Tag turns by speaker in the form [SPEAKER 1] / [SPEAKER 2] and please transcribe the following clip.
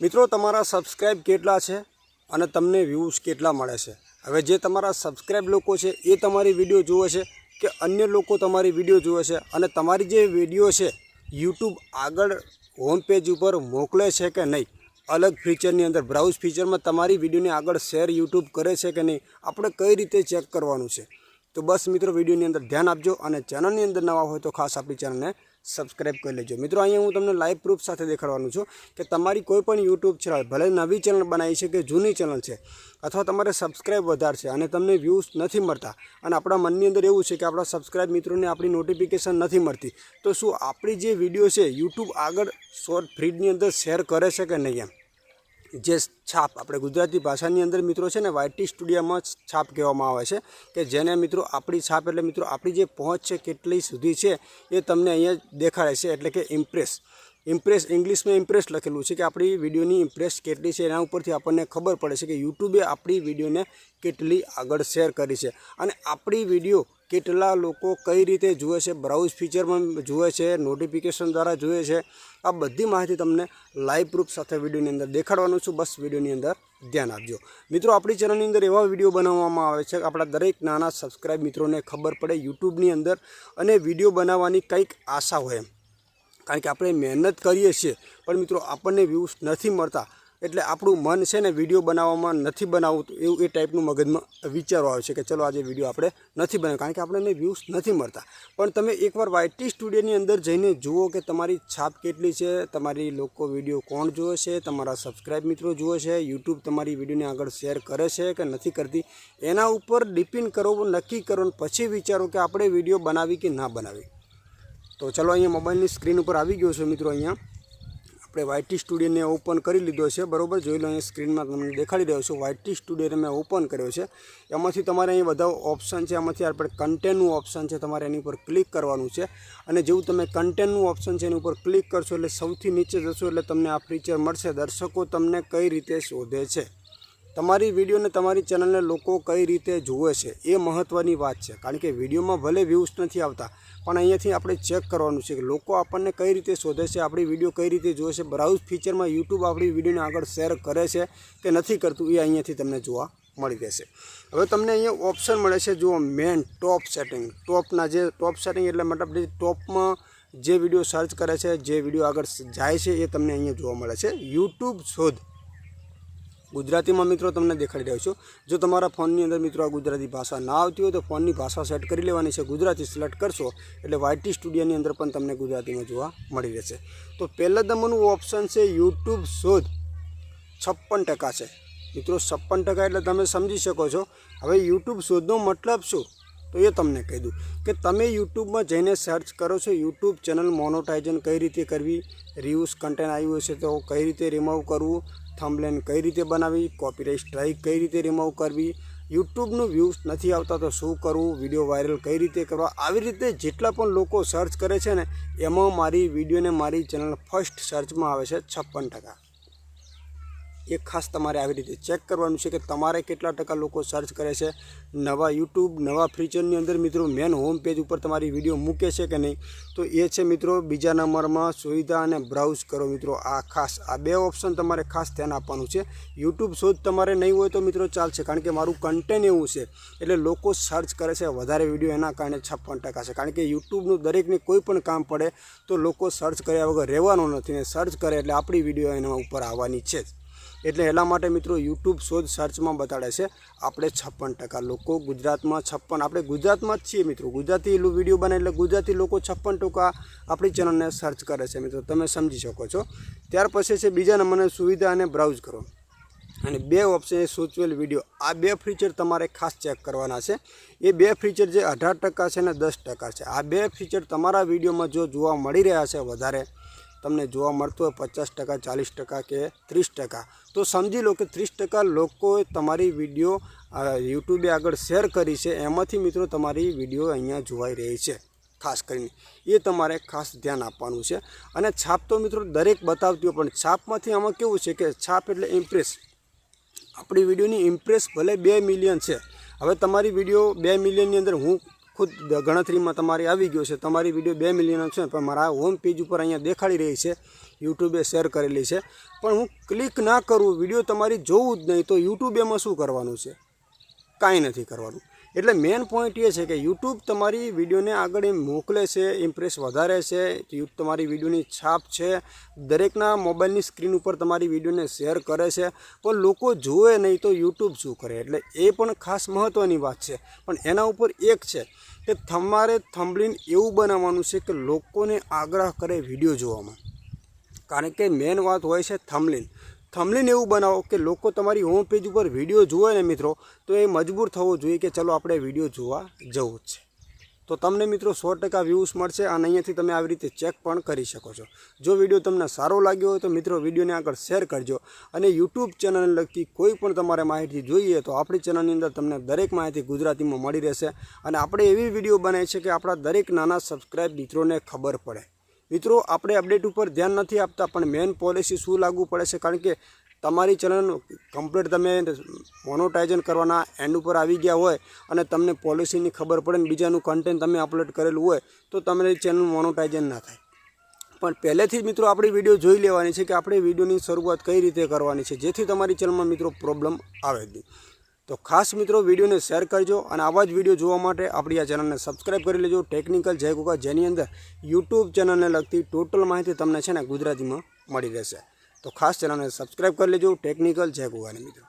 [SPEAKER 1] મિત્રો, તમારા સબસ્ક્રાઈબ કેટલા છે અને તમને વ્યૂઝ કેટલા મળે છે? હવે જે તમારા સબસ્ક્રાઈબ લોકો છે, એ તમારી વીડિયો જુએ છે કે અન્ય લોકો તમારી વીડિયો જુએ છે અને તમારી જે વીડિયો છે યુટ્યુબ આગળ હોમ પેજ ઉપર મોકલે છે કે નહીં? અલગ ફીચરની અંદર બ્રાઉઝ ફીચરમાં તમારી વિડીયોને આગળ શેર યુટ્યુબ કરે છે કે નહીં? આપણે કઈ રીતે ચેક કરવાનું છે? તો બસ મિત્રો, વિડીયોની અંદર ધ્યાન આપજો અને ચેનલની અંદર નવા હોય તો ખાસ આપણી ચેનલને સબસ્ક્રાઇબ કરી લેજો. મિત્રો, અહીંયા હું તમને લાઈવ પ્રૂફ સાથે દેખાડવાનું છું કે તમારી કોઈ પણ યુટ્યુબ ચેનલ ભલે નવી ચેનલ બનાવી છે કે જૂની ચેનલ છે, અથવા તમારે સબસ્ક્રાઇબ વધારે છે અને તમને વ્યૂઝ નથી મળતા અને આપણા મનની અંદર એવું છે કે આપણા સબસ્ક્રાઇબ મિત્રોને આપણી નોટિફિકેશન નથી મળતી, તો શું આપણી જે વીડિયો છે યુટ્યુબ આગળ શોર્ટ ફ્રીડની અંદર શેર કરે છે કે નહીં એમ? જે છાપ આપણે ગુજરાતી ભાષાની અંદર મિત્રો છે ને વાયટી સ્ટુડિયોમાં છાપ કહેવામાં આવે છે કે જેને મિત્રો આપણી છાપ એટલે મિત્રો આપણી જે પહોંચ છે કેટલી સુધી છે એ તમને અહીંયા દેખાડે છે એટલે કે ઇમ્પ્રેસ ઇમ્પ્રેસ ઇંગ્લિશમાં ઇમ્પ્રેસ લખેલું છે કે આપણી વિડીયોની ઇમ્પ્રેસ કેટલી છે એના ઉપરથી આપણને ખબર પડે છે કે યુટ્યુબે આપણી વિડીયોને કેટલી આગળ શેર કરી છે. અને આપણી વીડિયો કેટલા લોકો કઈ રીતે જુએ છે, બ્રાઉઝ ફીચરમાં જુએ છે નોટિફિકેશન દ્વારા જુએ છે, આ બધી માહિતી તમને લાઈવ પ્રૂફ સાથે વિડીયોની અંદર દેખાડવાનું છું. બસ વિડીયોની અંદર ધ્યાન આપજો. મિત્રો, આપણી ચેનલની અંદર એવા વીડિયો બનાવવામાં આવે છે આપણા દરેક નાના સબસ્ક્રાઈબ મિત્રોને ખબર પડે યુટ્યુબની અંદર અને વીડિયો બનાવવાની કંઈક આશા હોય એમ. કારણ કે આપણે મહેનત કરીએ છીએ, પણ મિત્રો, આપણને વ્યૂઝ નથી મળતા. એટલે આપણું મન છે ને વીડિયો બનાવવામાં નથી બનાવતું, એવું એ ટાઈપનું મગજમાં વિચારો આવે છે કે ચલો આજે વીડિયો આપણે નથી બનાવ્યો, કારણ કે આપણને વ્યૂઝ નથી મળતા. પણ તમે એકવાર વાયટી સ્ટુડિયોની અંદર જઈને જુઓ કે તમારી છાપ કેટલી છે, તમારી લોકો વીડિયો કોણ જુએ છે, તમારા સબસ્ક્રાઈબ મિત્રો જુએ છે યુટ્યુબ તમારી વિડીયોને આગળ શેર કરે છે કે નથી કરતી, એના ઉપર ડિપેન્ડ કરો, નક્કી કરો પછી વિચારો કે આપણે વીડિયો બનાવી કે ના બનાવી. તો ચલો અહીંયા મોબાઈલની સ્ક્રીન ઉપર આવી ગયો છે મિત્રો અહીંયા. આપણે વાયટી સ્ટુડિયોને ઓપન કરી લીધો છે, બરાબર? જોઈ લો, અહીંયા સ્ક્રીનમાં તમને દેખાડી રહ્યો છું. વાયટી સ્ટુડિયોને મેં ઓપન કર્યો છે. એમાંથી તમારે અહીં બધા ઓપ્શન છે. એમાંથી આપણે કન્ટેન્ટનું ઓપ્શન છે તમારે એની ઉપર ક્લિક કરવાનું છે. અને જેવું તમે કન્ટેન્ટનું ઓપ્શન છે એની ઉપર ક્લિક કરશો એટલે સૌથી નીચે જશો એટલે તમને આ ફીચર મળશે. દર્શકો તમને કઈ રીતે શોધે છે? તમારી વિડીયોને તમારી ચેનલને લોકો કઈ રીતે જુએ છે એ મહત્ત્વની વાત છે. કારણ કે વિડીયોમાં ભલે વ્યૂઝ નથી આવતા, પણ અહીંયાથી આપણે ચેક કરવાનું છે કે લોકો આપણને કઈ રીતે શોધે છે, આપણી વીડિયો કઈ રીતે જુએ છે બ્રાઉઝ ફીચરમાં યુટ્યુબ આપણી વિડીયોને આગળ શેર કરે છે કે નથી કરતું, એ અહીંયાથી તમને જોવા મળી રહેશે. હવે તમને અહીંયા ઓપ્શન મળે છે, જુઓ મેન ટોપ સેટિંગ ટોપના જે ટોપ સેટિંગ એટલે મતલબ જે ટોપમાં જે વીડિયો સર્ચ કરે છે, જે વીડિયો આગળ જાય છે એ તમને અહીંયા જોવા મળે છે. યુટ્યુબ શોધ. ગુજરાતીમાં મિત્રો તમને દેખાડી રહ્યો છું. જો તમારા ફોનની અંદર મિત્રો આ ગુજરાતી ભાષા ના આવતી હોય તો ફોનની ભાષા સેટ કરી લેવાની છે. ગુજરાતી સિલેક્ટ કરશો એટલે વાયટી સ્ટુડિયોની અંદર પણ તમને ગુજરાતીમાં જોવા મળી રહેશે. તો પહેલાં તમારું ઓપ્શન છે યુટ્યુબ શોધ. છપ્પન ટકા છે. મિત્રો છપ્પન ટકા એટલે તમે સમજી શકો છો. હવે યુટ્યુબ શોધનો મતલબ શું? તો એ તમને કહી દઉં કે તમે યુટ્યુબમાં જઈને સર્ચ કરો છો યુટ્યુબ ચેનલ મોનોટાઇઝન કઈ રીતે કરવી રિવ્યુઝ કન્ટેન્ટ આવ્યું હશે તો કઈ રીતે રિમૂવ કરવું થંબલેન કઈ રીતે બનાવવી કોપીરાઇટ સ્ટ્રાઇક કઈ રીતે રિમૂવ કરવી, યુટ્યુબનું વ્યૂઝ નથી આવતા તો શું કરવું, વીડિયો વાયરલ કઈ રીતે કરવા, આવી રીતે જેટલા પણ લોકો સર્ચ કરે છે ને, એમાં મારી વિડીયોને મારી ચેનલ ફર્સ્ટ સર્ચમાં આવે છે છપ્પન ટકા. એ ખાસ તમારે આવી રીતે ચેક કરવાનું છે કે તમારે કેટલા ટકા લોકો સર્ચ કરે છે. નવા યુટ્યુબ, નવા ફીચરની અંદર મિત્રો મેન હોમ પેજ ઉપર તમારી વીડિયો મૂકે છે કે નહીં? તો એ છે મિત્રો બીજા નંબરમાં સુવિધા અને બ્રાઉઝ કરો મિત્રો. આ ખાસ, આ બે ઓપ્શન તમારે ખાસ ધ્યાન આપવાનું છે. યુટ્યુબ શોધ તમારે નહીં હોય તો મિત્રો ચાલશે, કારણ કે મારું કન્ટેન્ટ એવું છે. એટલે લોકો સર્ચ કરે છે, વધારે વીડિયો એના કારણે છપ્પન ટકા છે. કારણ કે યુટ્યુબનું દરેકને કોઈ પણ કામ પડે તો લોકો સર્ચ કર્યા વગર રહેવાનું નથી ને સર્ચ કરે એટલે આપણી વીડિયો એના ઉપર આવવાની છે જ. એટલે એના માટે મિત્રો યુટ્યુબ શોધ સર્ચમાં બતાડે છે. આપણે છપ્પન ટકા. લોકો ગુજરાતમાં છપ્પન. આપણે ગુજરાતમાં જ છીએ મિત્રો. ગુજરાતી વીડિયો બને એટલે ગુજરાતી લોકો છપ્પન ટકા આપણી ચેનલને સર્ચ કરે છે મિત્રો. તમે સમજી શકો છો. ત્યાર પછી છે બીજા નંબરની સુવિધા અને બ્રાઉઝ કરો. અને બે ઓપ્શન એ સૂચવેલ વીડિયો આ બે ફીચર તમારે ખાસ ચેક કરવાના છે. એ બે ફીચર જે અઢાર ટકા છે ને દસ ટકા છે. આ બે ફીચર તમારા વિડીયોમાં જો જોવા મળી રહ્યા છે વધારે તમને જોવા મળતું હોય પચાસ ટકા, ચાલીસ ટકા કે ત્રીસ ટકા. તો સમજી લો કે ત્રીસ ટકા લોકોએ તમારી વીડિયો યુટ્યુબે આગળ શેર કરી છે. એમાંથી મિત્રો તમારી વીડિયો અહીંયા જોવાઈ રહી છે, ખાસ કરીને. એ તમારે ખાસ ધ્યાન આપવાનું છે. અને છાપ તો મિત્રો દરેક બતાવતી હોય, પણ છાપમાંથી આમાં કેવું છે કે છાપ એટલે ઇમ્પ્રેસ આપણી વિડીયોની ઇમ્પ્રેસ ભલે બે મિલિયન છે. હવે તમારી વીડિયો બે મિલિયનની અંદર હું ખુદ ગણતરીમાં તમારી આવી ગયો છે. તમારી વીડિયો બે મિલિયન છે, પણ મારા હોમ પેજ ઉપર અહીંયા દેખાડી રહી છે. યુટ્યુબે શેર કરેલી છે. પણ હું ક્લિક ના કરું વીડિયો તમારી જોવું જ નહીં, તો યુટ્યુબ એમાં શું કરવાનું છે? કાંઈ નથી કરવાનું. એટલે મેઇન પોઈન્ટ એ છે કે યુટ્યુબ તમારી વિડીયોને આગળ એમ મોકલે છે ઇમ્પ્રેસ વધારે છે યુટ્યુબ તમારી વિડીયોની છાપ છે, દરેકના મોબાઈલની સ્ક્રીન ઉપર તમારી વિડીયોને શેર કરે છે, પણ લોકો જુએ નહીં તો યુટ્યુબ શું કરે? એટલે એ પણ ખાસ મહત્ત્વની વાત છે. પણ એના ઉપર એક છે કે તમારે થંબલીન એવું બનાવવાનું છે કે લોકોને આગ્રહ કરે વીડિયો જોવામાં. કારણ કે મેન વાત હોય છે થમલીન થમલીન એવું બનાવો કે લોકો તમારી હોમ પેજ ઉપર વીડિયો જુએ ને મિત્રો, તો એ મજબૂર થવો જોઈએ કે ચલો આપણે વીડિયો જોવા જવું જ છે. તો તમને મિત્રો સો ટકા વ્યૂઝ મળશે અને અહીંયાથી તમે આવી રીતે ચેક પણ કરી શકો છો. જો વીડિયો તમને સારો લાગ્યો હોય તો મિત્રો વિડીયોને આગળ શેર કરજો અને યુટ્યુબ ચેનલને લગતી કોઈ પણ તમારે માહિતી જોઈએ તો આપણી ચેનલની અંદર તમને દરેક માહિતી ગુજરાતીમાં મળી રહેશે અને આપણે એવી વીડિયો બનાવી છે કે આપણા દરેક નાના સબસ્ક્રાઈબ મિત્રોને ખબર પડે. મિત્રો, આપણે અપડેટ ઉપર ધ્યાન નથી આપતા, પણ મેન પોલિસી શું લાગુ પડે છે? કારણ કે તમારી ચેનલ કમ્પ્લીટ તમે મોનોટાઇઝન કરવાના એન્ડ ઉપર આવી ગયા હોય અને તમને પોલિસીની ખબર પડે ને બીજાનું કન્ટેન્ટ તમે અપલોડ કરેલું હોય, તો તમારી ચેનલ મોનોટાઇઝન ના થાય. પણ પહેલેથી જ મિત્રો, આપણી વીડિયો જોઈ લેવાની છે કે આપણે વિડીયોની શરૂઆત કઈ રીતે કરવાની છે. જેથી તમારી ચેનલમાં મિત્રો પ્રોબ્લેમ આવે નહીં. તો ખાસ મિત્રો વિડીયોને શેર કરજો અને આવા જ વીડિયો જોવા માટે આપણી આ ચેનલને સબસ્ક્રાઈબ કરી લેજો. ટેકનિકલ જય કુકા જેની અંદર યુટ્યુબ ચેનલને લગતી ટોટલ માહિતી તમને છે ને ગુજરાતીમાં મળી રહેશે. તો ખાસ ચેનલને સબસ્ક્રાઇબ કરી લેજો. ટેકનિકલ જય કુકાને મિત્રો.